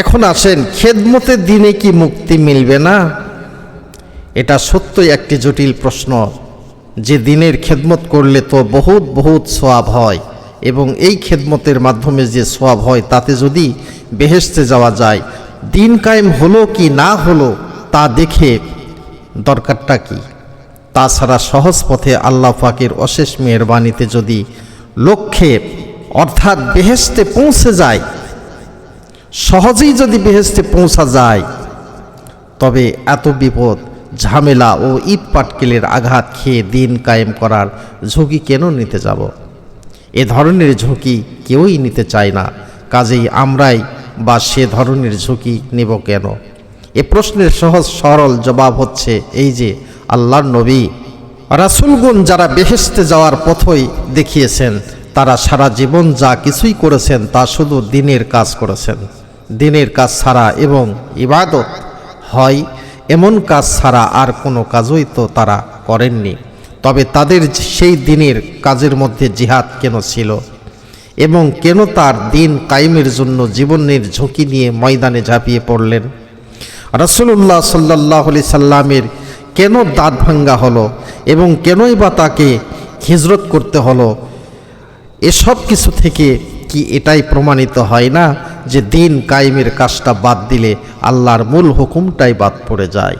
এখন আসেন, খেদমতের দিনে কি মুক্তি মিলবে না? এটা সত্যই একটি জটিল প্রশ্ন। যে দিনের খেদমত করলে তো বহুত বহুত সোয়াব হয়, এবং এই খেদমতের মাধ্যমে যে সোয়াব হয়, তাতে যদি বেহেশতে যাওয়া যায়, দিন কায়েম হলো কি না হলো, তা দেখে দরকারটা কি? তাছাড়া সহজ পথে আল্লাহ পাকের অশেষ মেহরবানিতে যদি লক্ষ্যে অর্থাৎ বেহেশতে পৌঁছে যায় সহজেই যদি বেহেস্তে পৌঁছা যায়, তবে এত বিপদ, ঝামেলা ও ইট পাটকেলের আঘাত খেয়ে দিন কায়েম করার ঝুঁকি কেন নিতে যাব? এ ধরনের ঝুঁকি কেউই নিতে চায় না। কাজেই আমরাই বা সে ধরনের ঝুঁকি নেব কেন? এ প্রশ্নের সহজ সরল জবাব হচ্ছে এই যে, আল্লাহর নবী রাসুলগুন যারা বেহেস্তে যাওয়ার পথই দেখিয়েছেন, তারা সারা জীবন যা কিছুই করেছেন তা শুধু দিনের কাজ করেছেন। দিনের কাজ ছাড়া এবং ইবাদত হয়, এমন কাজ ছাড়া আর কোনো কাজই তো তারা করেননি। তবে তাদের সেই দিনের কাজের মধ্যে জিহাদ কেন ছিল? এবং কেন তার দিন কায়েমের জন্য জীবনের ঝুঁকি নিয়ে ময়দানে ঝাঁপিয়ে পড়লেন? রসুল্লাহ সাল্লাহ আলি সাল্লামের কেন দাঁত ভাঙ্গা হলো এবং কেনই বা তাকে হিজরত করতে হলো? এসব কিছু থেকে কি এটাই প্রমাণিত হয় না? যে দিন কায়েমের কাজটা বাদ দিলে আল্লাহর মূল হুকুমটাই বাদ পড়ে যায়।